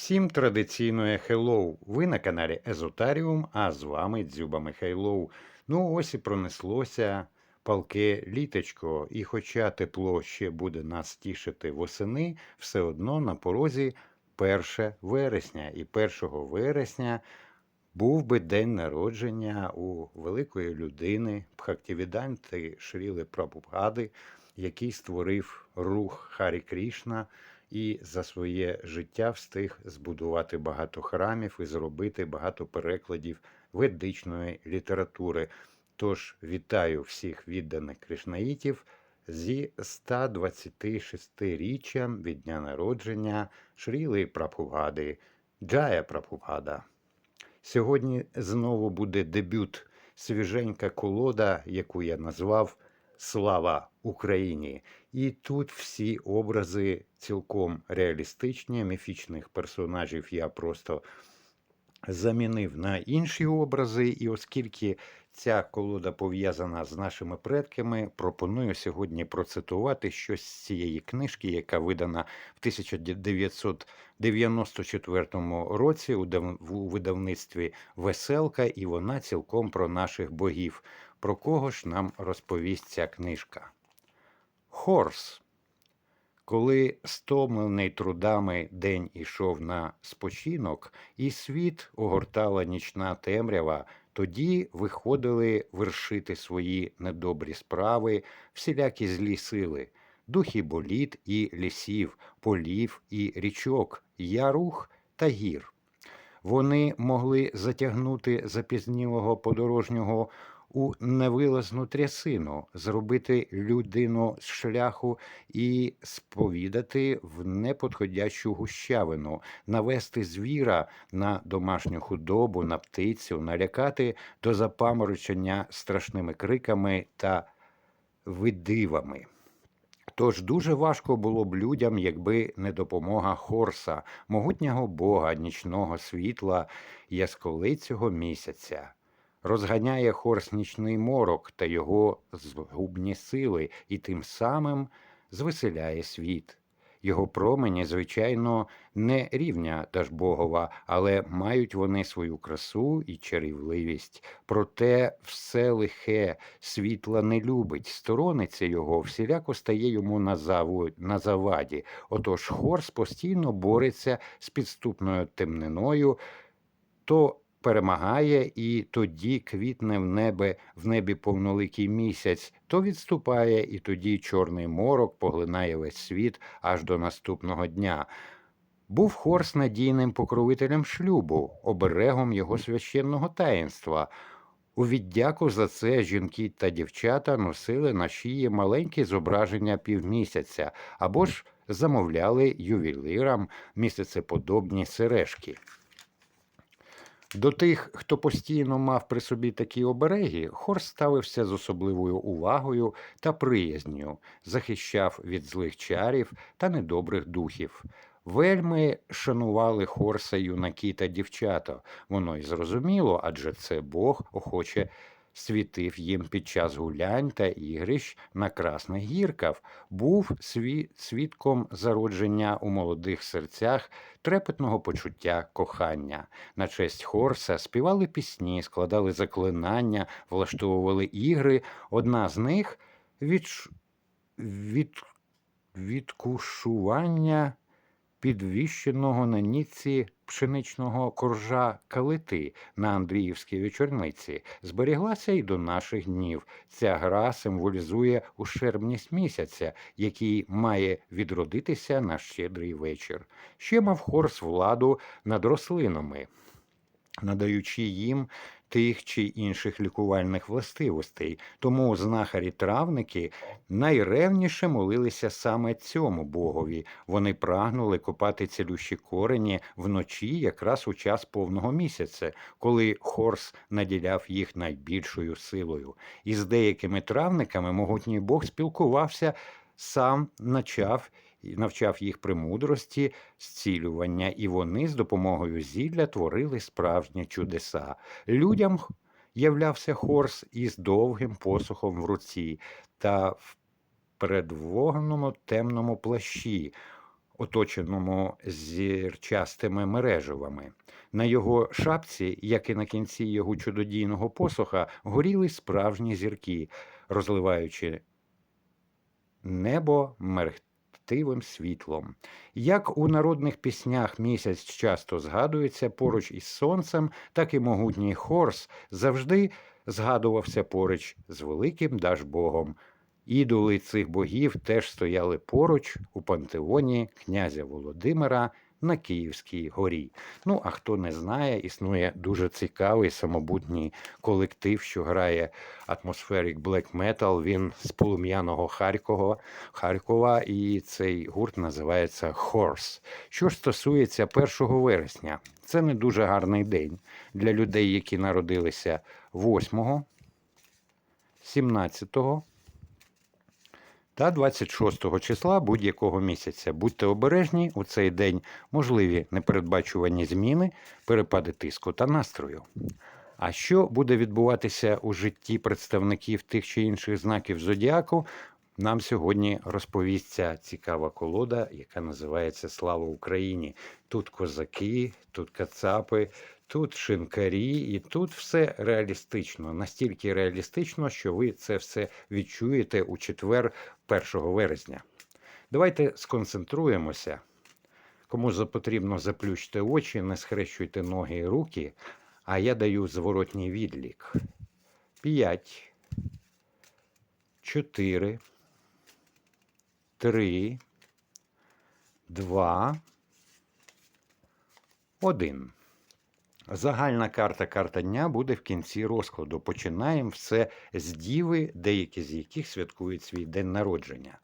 Всім традиційне хеллоу. Ви на каналі Езотаріум, а з вами Дзюба Михайлов. Ну, ось і пронеслося палке літочко, і хоча тепло ще буде нас тішити восени, все одно на порозі 1 вересня. І 1 вересня був би день народження у великої людини Бхактівіданти Шріли Прабхупади, який створив рух Харі Крішна і за своє життя встиг збудувати багато храмів і зробити багато перекладів ведичної літератури. Тож вітаю всіх відданих кришнаїтів зі 126-річчям від дня народження Шріли Прабхупади, Джая Прабхупада. Сьогодні знову буде дебют свіженька колода, яку я назвав Слава Україні. І тут всі образи цілком реалістичні, міфічних персонажів я просто замінив на інші образи. І оскільки ця колода пов'язана з нашими предками, пропоную сьогодні процитувати щось з цієї книжки, яка видана в 1994 році у дав- у видавництві Веселка, і вона цілком про наших богів. Про кого ж нам розповість ця книжка? Хорс. Коли стомлений трудами день ішов на спочинок, і світ огортала нічна темрява, тоді виходили вершити свої недобрі справи, всілякі злі сили, духи боліт і лісів, полів і річок, ярух та гір. Вони могли затягнути запізнілого подорожнього у невилазну трясину, зробити людину з шляху і сповідати в неподходящу гущавину, навести звіра на домашню худобу, на птицю, налякати до запаморочення страшними криками та видивами. Тож дуже важко було б людям, якби не допомога Хорса, могутнього бога нічного світла, ясколицього місяця. Розганяє Хорс нічний морок та його згубні сили, і тим самим звеселяє світ. Його промені, звичайно, не рівня Дажбогова, але мають вони свою красу і чарівливість. Проте все лихе світла не любить, сторониться його, всіляко стає йому на, заву, на заваді. Отож Хорс постійно бореться з підступною темниною, то перемагає і тоді квітне в небе в небі повноликий місяць, то відступає, і тоді чорний морок поглинає весь світ аж до наступного дня. Був Хорс надійним покровителем шлюбу, оберегом його священного таїнства. У віддяку за це жінки та дівчата носили на шиї маленькі зображення півмісяця або ж замовляли ювелірам місяцеподобні сережки. До тих, хто постійно мав при собі такі обереги, Хорс ставився з особливою увагою та приязнью, захищав від злих чарів та недобрих духів. Вельми шанували Хорса юнаки та дівчата. Воно й зрозуміло, адже це Бог охоче світив їм під час гулянь та ігрищ на красних гірках, був сві... свідком зародження у молодих серцях трепетного почуття кохання. На честь Хорса співали пісні, складали заклинання, влаштовували ігри. Одна з них від... від... відкушування підвіщеного на ніці пшеничного коржа калити на Андріївській вечорниці зберіглася й до наших днів. Ця гра символізує ущербність місяця, який має відродитися на щедрий вечір. Ще мав хорс владу над рослинами, надаючи їм тих чи інших лікувальних властивостей. Тому знахарі-травники найревніше молилися саме цьому богові. Вони прагнули копати цілющі корені вночі, якраз у час повного місяця, коли Хорс наділяв їх найбільшою силою. І з деякими травниками могутній Бог спілкувався, сам начав навчав їх премудрості, зцілювання, і вони з допомогою зілля творили справжні чудеса. Людям являвся Хорс із довгим посухом в руці та в передвогному темному плащі. оточеному зірчастими мереживами. На його шапці, як і на кінці його чудодійного посоха, горіли справжні зірки, розливаючи небо мерехтивим світлом. Як у народних піснях місяць часто згадується поруч із сонцем, так і могутній Хорс завжди згадувався поруч з великим Дажбогом. Ідоли цих богів теж стояли поруч у пантеоні князя Володимира на Київській горі. Ну, а хто не знає, існує дуже цікавий самобутній колектив, що грає атмосферик Black Metal. Він з полум'яного Харкова, Харкова, і цей гурт називається Horse. Що ж стосується 1 вересня, це не дуже гарний день для людей, які народилися 8, 17 та 26 числа будь-якого місяця. Будьте обережні у цей день можливі непередбачувані зміни, перепади тиску та настрою. А що буде відбуватися у житті представників тих чи інших знаків зодіаку? Нам сьогодні розповість ця цікава колода, яка називається Слава Україні. Тут козаки, тут кацапи, тут шинкарі, і тут все реалістично, настільки реалістично, що ви це все відчуєте у четвер, 1 вересня. Давайте сконцентруємося. Кому потрібно заплющте очі, не схрещуйте ноги і руки, а я даю зворотній відлік. 5, 4, 3, 2, 1. Загальна карта карта дня буде в кінці розкладу. Починаємо все з діви, деякі з яких святкують свій день народження.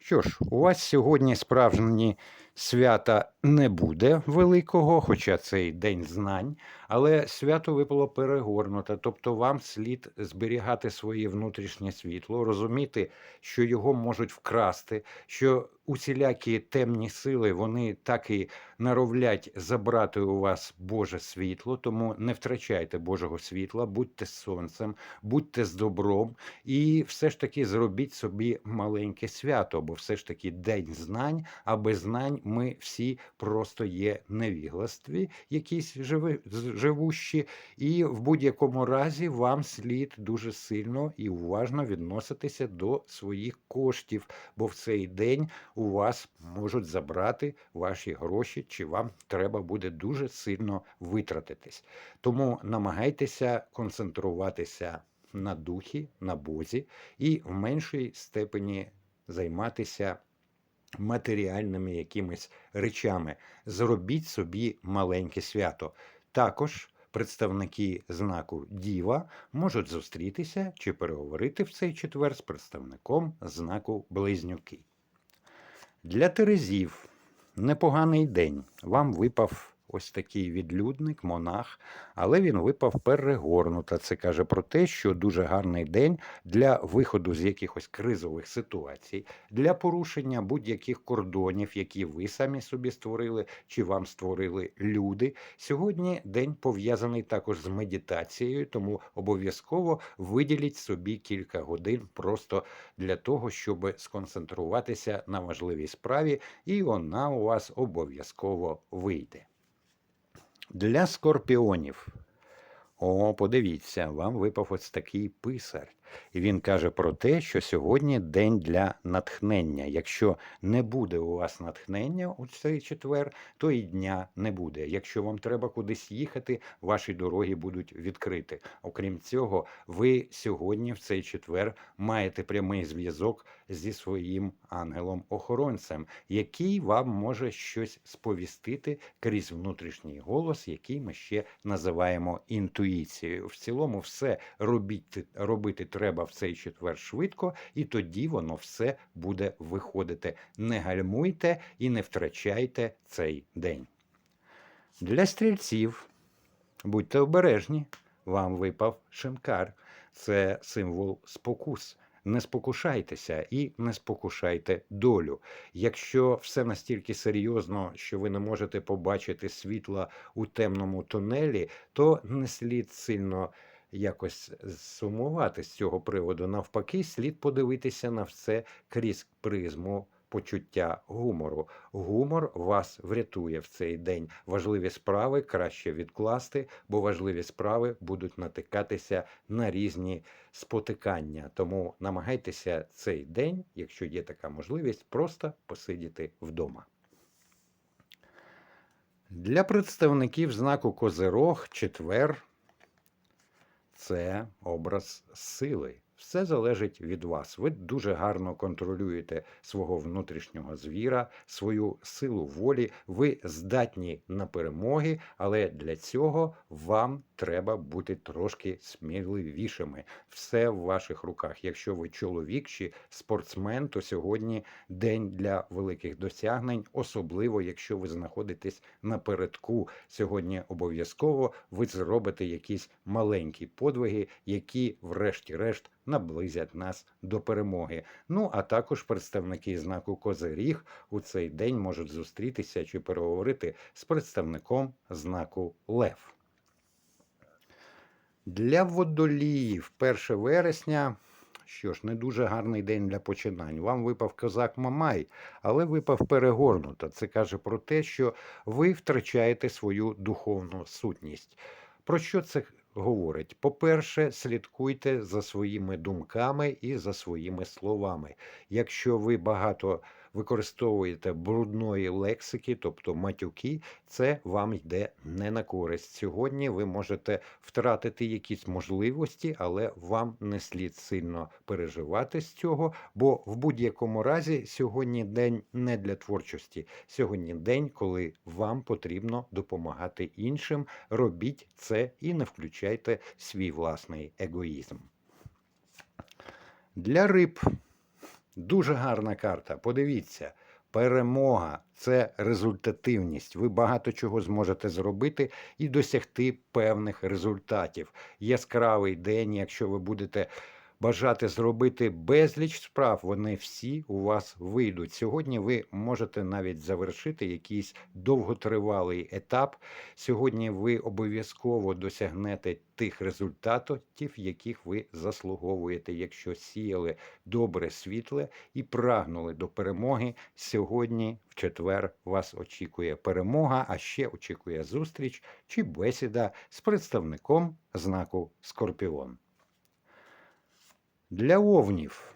Що ж, у вас сьогодні справжні свята не буде великого, хоча цей день знань, але свято випало перегорнуте, тобто вам слід зберігати своє внутрішнє світло, розуміти, що його можуть вкрасти, що усілякі темні сили вони так і наровлять забрати у вас Боже світло, тому не втрачайте Божого світла, будьте сонцем, будьте з добром. І все ж таки зробіть собі маленьке свято, бо все ж таки день знань, а без знань ми всі просто є невігластві, якісь живи, живущі, і в будь-якому разі вам слід дуже сильно і уважно відноситися до своїх коштів, бо в цей день у вас можуть забрати ваші гроші, чи вам треба буде дуже сильно витратитись. Тому намагайтеся концентруватися на духі, на Бозі і в меншій степені займатися матеріальними якимись речами. Зробіть собі маленьке свято. Також представники знаку Діва можуть зустрітися чи переговорити в цей четвер з представником знаку Близнюки. Для Терезів непоганий день. Вам випав ось такий відлюдник, монах, але він випав перегорнута. Це каже про те, що дуже гарний день для виходу з якихось кризових ситуацій, для порушення будь-яких кордонів, які ви самі собі створили, чи вам створили люди. Сьогодні день пов'язаний також з медитацією, тому обов'язково виділіть собі кілька годин просто для того, щоб сконцентруватися на важливій справі, і вона у вас обов'язково вийде. Для скорпіонів. О, подивіться, вам випав ось такий писар. Він каже про те, що сьогодні день для натхнення. Якщо не буде у вас натхнення у цей четвер, то і дня не буде. Якщо вам треба кудись їхати, ваші дороги будуть відкриті. Окрім цього, ви сьогодні, в цей четвер, маєте прямий зв'язок зі своїм ангелом-охоронцем, який вам може щось сповістити крізь внутрішній голос, який ми ще називаємо інтуїцією. В цілому, все робіть, робити треба в цей четвер швидко, і тоді воно все буде виходити. Не гальмуйте і не втрачайте цей день. Для стрільців будьте обережні, вам випав шинкар. Це символ спокус. Не спокушайтеся і не спокушайте долю. Якщо все настільки серйозно, що ви не можете побачити світла у темному тунелі, то не слід сильно якось сумувати з цього приводу. Навпаки, слід подивитися на все крізь призму почуття гумору. Гумор вас врятує в цей день. Важливі справи краще відкласти, бо важливі справи будуть натикатися на різні спотикання. Тому намагайтеся цей день, якщо є така можливість, просто посидіти вдома. Для представників знаку Козирог четвер це образ сили. Все залежить від вас. Ви дуже гарно контролюєте свого внутрішнього звіра, свою силу волі. Ви здатні на перемоги, але для цього вам треба бути трошки сміливішими. Все в ваших руках. Якщо ви чоловік чи спортсмен, то сьогодні день для великих досягнень, особливо якщо ви знаходитесь напередку. Сьогодні обов'язково ви зробите якісь маленькі подвиги, які, врешті-решт, наблизять нас до перемоги. Ну а також представники знаку Козиріг у цей день можуть зустрітися чи переговорити з представником знаку Лев. Для водоліїв 1 вересня. Що ж, не дуже гарний день для починань. Вам випав козак Мамай, але випав перегорнуто. Це каже про те, що ви втрачаєте свою духовну сутність. Про що це говорить? По-перше, слідкуйте за своїми думками і за своїми словами. Якщо ви багато використовуєте брудної лексики, тобто матюки, це вам йде не на користь. Сьогодні ви можете втратити якісь можливості, але вам не слід сильно переживати з цього, бо в будь-якому разі сьогодні день не для творчості. Сьогодні день, коли вам потрібно допомагати іншим. Робіть це і не включайте свій власний егоїзм. Для риб дуже гарна карта. Подивіться. Перемога це результативність. Ви багато чого зможете зробити і досягти певних результатів. Яскравий день, якщо ви будете бажати зробити безліч справ, вони всі у вас вийдуть. Сьогодні ви можете навіть завершити якийсь довготривалий етап. Сьогодні ви обов'язково досягнете тих результатів, яких ви заслуговуєте, якщо сіяли добре світле і прагнули до перемоги. Сьогодні, в четвер, вас очікує перемога, а ще очікує зустріч чи бесіда з представником знаку Скорпіон. Для овнів.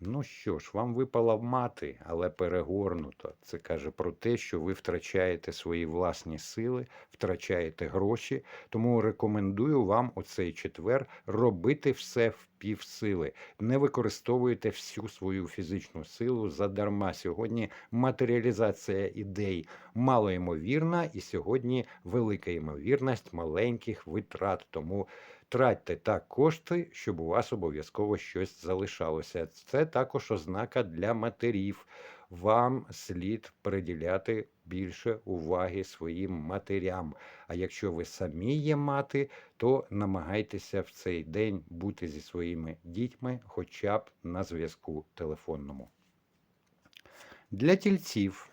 Ну що ж, вам випала мати, але перегорнуто. Це каже про те, що ви втрачаєте свої власні сили, втрачаєте гроші. Тому рекомендую вам у цей четвер робити все в півсили. Не використовуйте всю свою фізичну силу задарма. Сьогодні матеріалізація ідей малоймовірна, і сьогодні велика ймовірність маленьких витрат. Тому Тратьте так кошти, щоб у вас обов'язково щось залишалося. Це також ознака для матерів. Вам слід приділяти більше уваги своїм матерям. А якщо ви самі є мати, то намагайтеся в цей день бути зі своїми дітьми, хоча б на зв'язку телефонному. Для тільців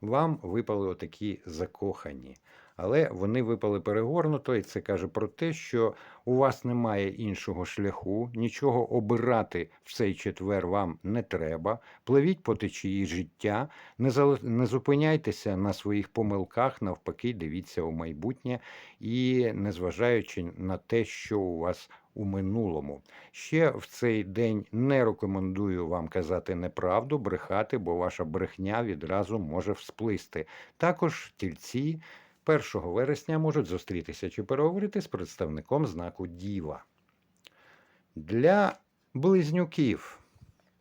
вам випали отакі закохані але вони випали перегорнуто, і це каже про те, що у вас немає іншого шляху, нічого обирати в цей четвер вам не треба. Пливіть по течії життя, не зал... не зупиняйтеся на своїх помилках, навпаки, дивіться у майбутнє і незважаючи на те, що у вас. У минулому ще в цей день не рекомендую вам казати неправду, брехати, бо ваша брехня відразу може всплисти. Також тільці 1 вересня можуть зустрітися чи переговорити з представником знаку Діва. Для близнюків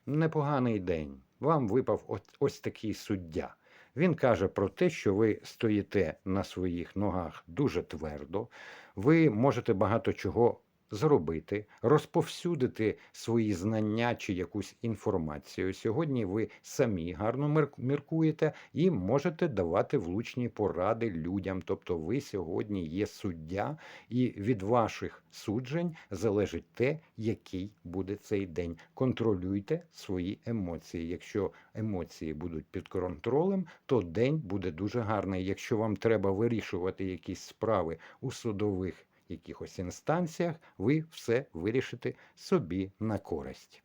непоганий день. Вам випав ось такий суддя. Він каже про те, що ви стоїте на своїх ногах дуже твердо, ви можете багато чого зробити, розповсюдити свої знання чи якусь інформацію. Сьогодні ви самі гарно міркуєте і можете давати влучні поради людям. Тобто, ви сьогодні є суддя, і від ваших суджень залежить те, який буде цей день. Контролюйте свої емоції. Якщо емоції будуть під контролем, то день буде дуже гарний. Якщо вам треба вирішувати якісь справи у судових якихось інстанціях, ви все вирішите собі на користь.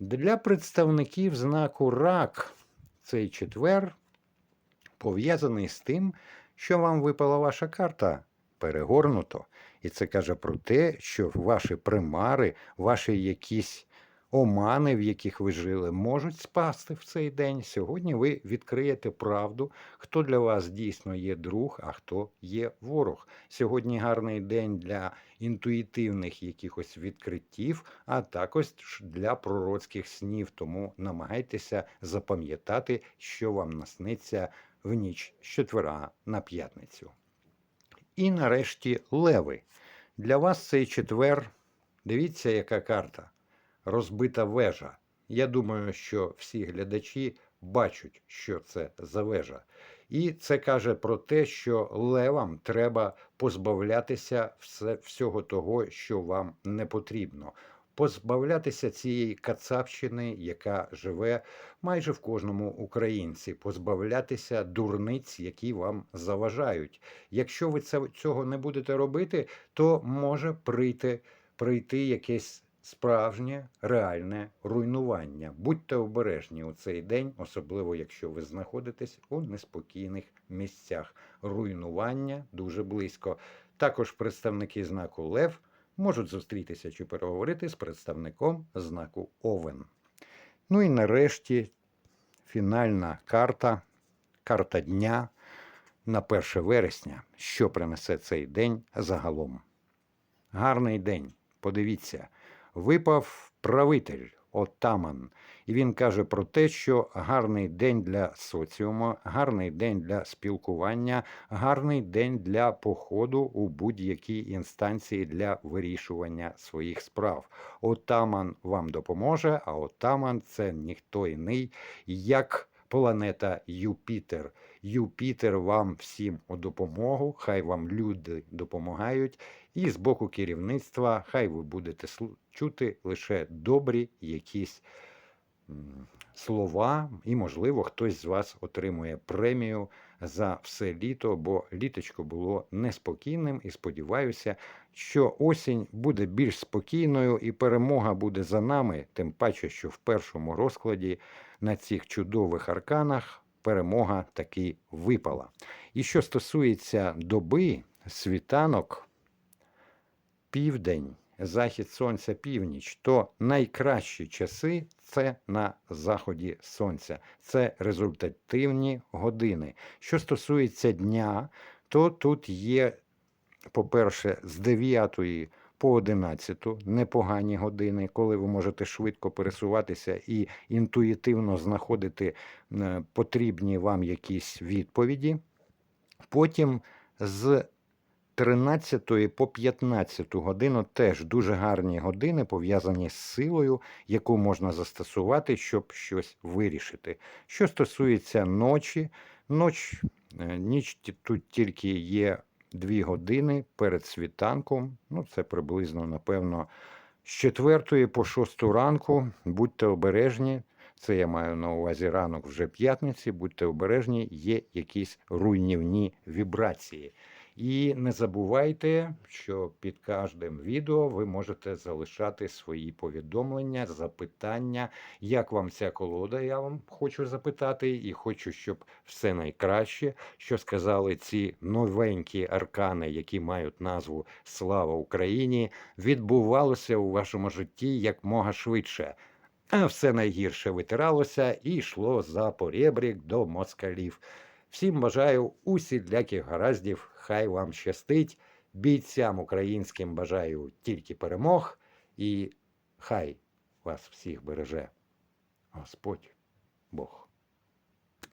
Для представників знаку рак цей четвер пов'язаний з тим, що вам випала ваша карта перегорнуто. І це каже про те, що ваші примари, ваші якісь омани, в яких ви жили, можуть спасти в цей день. Сьогодні ви відкриєте правду, хто для вас дійсно є друг, а хто є ворог. Сьогодні гарний день для інтуїтивних якихось відкриттів, а також для пророцьких снів. Тому намагайтеся запам'ятати, що вам насниться в ніч з четвера на п'ятницю. І нарешті леви. Для вас цей четвер. Дивіться, яка карта. Розбита вежа. Я думаю, що всі глядачі бачать, що це за вежа. І це каже про те, що левам треба позбавлятися все, всього того, що вам не потрібно. Позбавлятися цієї кацапщини, яка живе майже в кожному українці, позбавлятися дурниць, які вам заважають. Якщо ви цього не будете робити, то може прийти, прийти якесь справжнє реальне руйнування. Будьте обережні у цей день, особливо якщо ви знаходитесь у неспокійних місцях. Руйнування дуже близько. Також представники знаку Лев можуть зустрітися чи переговорити з представником знаку Овен. Ну і нарешті фінальна карта, карта дня на 1 вересня, що принесе цей день загалом. Гарний день. Подивіться, випав правитель отаман. І він каже про те, що гарний день для соціуму, гарний день для спілкування, гарний день для походу у будь-якій інстанції для вирішування своїх справ. Отаман вам допоможе, а отаман це ніхто іний, як планета Юпітер. Юпітер вам всім у допомогу, хай вам люди допомагають, і з боку керівництва хай ви будете чути лише добрі якісь слова, і, можливо, хтось з вас отримує премію за все літо, бо літочко було неспокійним, і сподіваюся, що осінь буде більш спокійною і перемога буде за нами, тим паче, що в першому розкладі на цих чудових арканах перемога таки випала. І що стосується доби, світанок, південь, захід сонця, північ, то найкращі часи це на заході сонця. Це результативні години. Що стосується дня, то тут є, по-перше, з 9 по 11 непогані години, коли ви можете швидко пересуватися і інтуїтивно знаходити е, потрібні вам якісь відповіді. Потім з 13 по 15 годину теж дуже гарні години, пов'язані з силою, яку можна застосувати, щоб щось вирішити. Що стосується ночі, ноч, е, ніч тут тільки є 2 години перед світанком. Ну, це приблизно, напевно, з 4 по 6 ранку. Будьте обережні. Це я маю на увазі ранок вже п'ятниці. Будьте обережні, є якісь руйнівні вібрації. І не забувайте, що під кожним відео ви можете залишати свої повідомлення, запитання, як вам ця колода, я вам хочу запитати, і хочу, щоб все найкраще, що сказали ці новенькі аркани, які мають назву Слава Україні, відбувалося у вашому житті як мога швидше. А все найгірше витиралося і йшло за поребрік до москалів. Всім бажаю усіляких гараздів, хай вам щастить. Бійцям українським бажаю тільки перемог, і хай вас всіх береже Господь Бог.